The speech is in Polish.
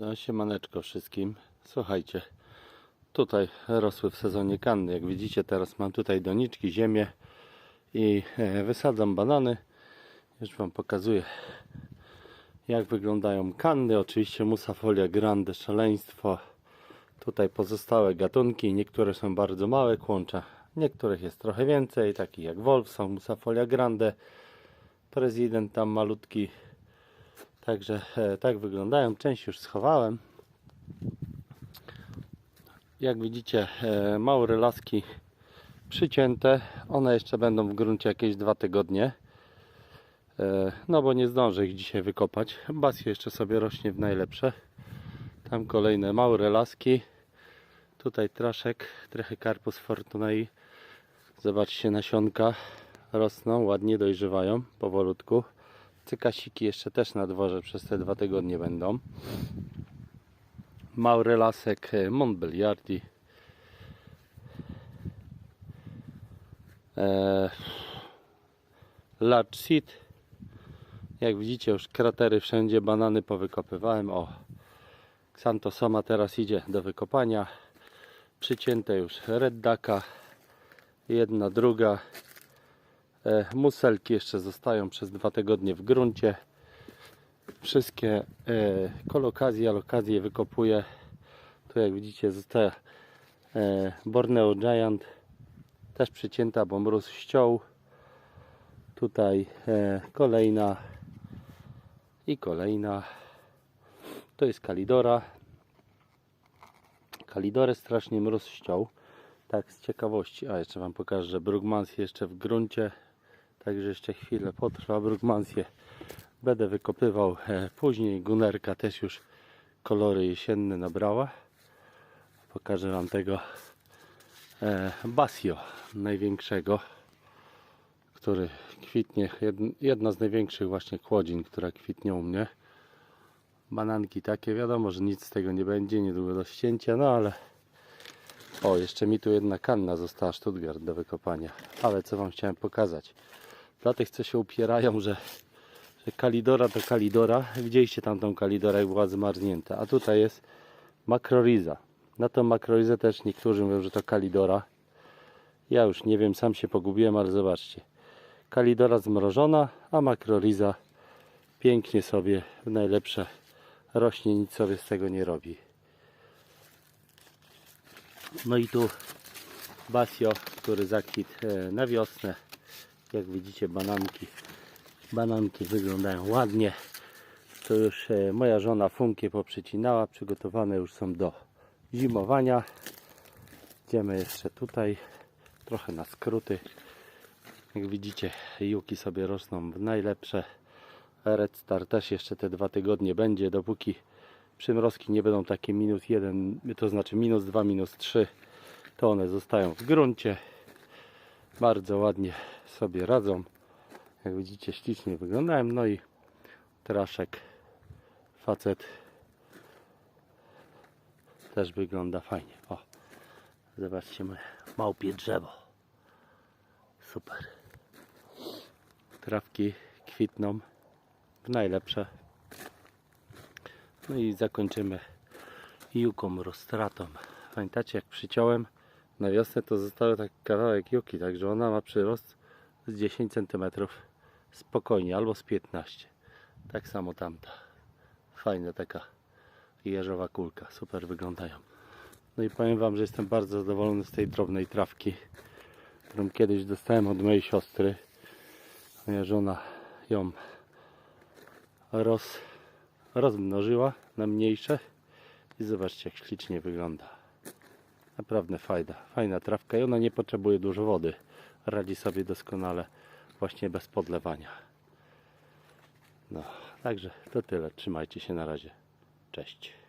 No, siemaneczko wszystkim. Słuchajcie, tutaj rosły w sezonie kanny. Jak widzicie, teraz mam tutaj doniczki, ziemię i e, wysadzam banany. Już Wam pokazuję, jak wyglądają kanny. Oczywiście musafolia grande, szaleństwo. Tutaj pozostałe gatunki. Niektóre są bardzo małe, kłącza. Niektórych jest trochę więcej, takich jak Wolf, są musafolia grande. Prezydent tam malutki. Także e, tak wyglądają. Część już schowałem. Jak widzicie, e, małe laski przycięte. One jeszcze będą w gruncie jakieś dwa tygodnie. E, no bo nie zdążę ich dzisiaj wykopać. Basio jeszcze sobie rośnie w najlepsze. Tam kolejne małe laski. Tutaj traszek, trochę karpus fortunei. Zobaczcie, nasionka rosną, ładnie dojrzewają powolutku. Cykasiki jeszcze też na dworze przez te dwa tygodnie będą. Mały lasek e, Montbeliardi. E, large seed. Jak widzicie już kratery wszędzie, banany powykopywałem. O, Xantosoma teraz idzie do wykopania. Przycięte już Red Ducka. Jedna, druga. E, Muselki jeszcze zostają przez dwa tygodnie w gruncie. Wszystkie e, kolokazje, alokazje wykopuję. Tu jak widzicie zostaje e, Borneo Giant. Też przycięta, bo mróz ściął. Tutaj kolejna i kolejna. To jest Kalidora. Kalidorę strasznie mróz ściął. Tak z ciekawości. A jeszcze Wam pokażę, że Brugmans jeszcze w gruncie. Także jeszcze chwilę potrwa Brugmansję. Będę wykopywał e, później. Gunerka też już kolory jesienne nabrała. Pokażę Wam tego e, Basio największego, który kwitnie. jed- Jedna z największych właśnie kłodzin, która kwitnie u mnie. Bananki takie, wiadomo, że nic z tego nie będzie, niedługo do ścięcia, no ale o, jeszcze mi tu jedna kanna została Stuttgart do wykopania. Ale co Wam chciałem pokazać. Dla tych, co się upierają, że, że kalidora to kalidora. Widzieliście tamtą kalidorę, jak była zmarznięta. A tutaj jest makroriza. Na tą makrorizę też niektórzy mówią, że to kalidora. Ja już nie wiem, sam się pogubiłem, ale zobaczcie. Kalidora zmrożona, a makroriza pięknie sobie w najlepsze rośnie, nic sobie z tego nie robi. No i tu Basio, który zakwit e, na wiosnę. Jak widzicie bananki. Bananki wyglądają ładnie. To już e, moja żona funkie poprzecinała. Przygotowane już są do zimowania. Idziemy jeszcze tutaj. Trochę na skróty. Jak widzicie juki sobie rosną w najlepsze. Red Star też jeszcze te dwa tygodnie będzie, dopóki przymrozki nie będą takie minus 1, to znaczy minus 2, minus 3, to one zostają w gruncie. Bardzo ładnie sobie radzą. Jak widzicie, ślicznie wyglądają. No i traszek, facet też wygląda fajnie. O, zobaczcie moje małpie drzewo. Super. Trawki kwitną w najlepsze. No i zakończymy juką roztratą. Pamiętacie jak przyciąłem na wiosnę to został taki kawałek juki, także ona ma przyrost z 10 cm spokojnie, albo z 15 tak samo tamta. Fajna taka jeżowa kulka, super wyglądają. No i powiem wam, że jestem bardzo zadowolony z tej drobnej trawki którą kiedyś dostałem od mojej siostry moja żona ją roz, rozmnożyła na mniejsze. I zobaczcie jak ślicznie wygląda. Naprawdę fajna, fajna trawka i ona nie potrzebuje dużo wody radzi sobie doskonale właśnie bez podlewania. No, także to tyle, trzymajcie się na razie. Cześć